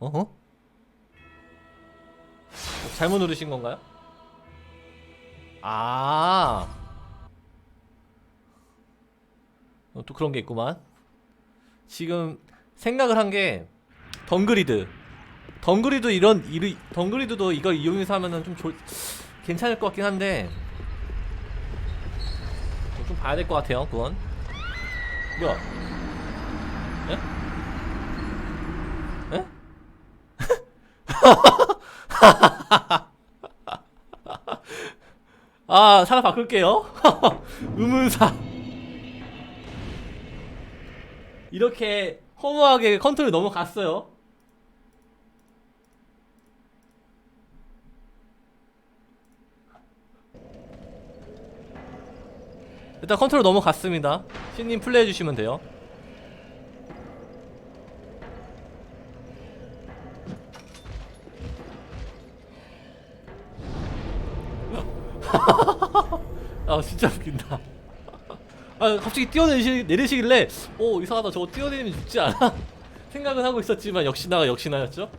어허? 잘못 누르신 건가요? 아. 어, 또 그런 게 있구만. 지금 생각을 한 게 덩그리드. 덩그리드 이런 이르, 덩그리드도 이걸 이용해서 하면은 좀 좋, 괜찮을 것 같긴 한데 어, 좀 봐야 될 것 같아요. 그건. 뭐야? 예? 예? 아, 사람 바꿀게요. 의문사. 이렇게 허무하게 컨트롤 넘어갔어요. 일단 컨트롤 넘어갔습니다. 신님 플레이해 주시면 돼요. 아 진짜 웃긴다. 아 갑자기 뛰어내리시, 내리시길래 오 이상하다 저거 뛰어내리면 죽지 않아? 생각은 하고 있었지만 역시나 역시나였죠.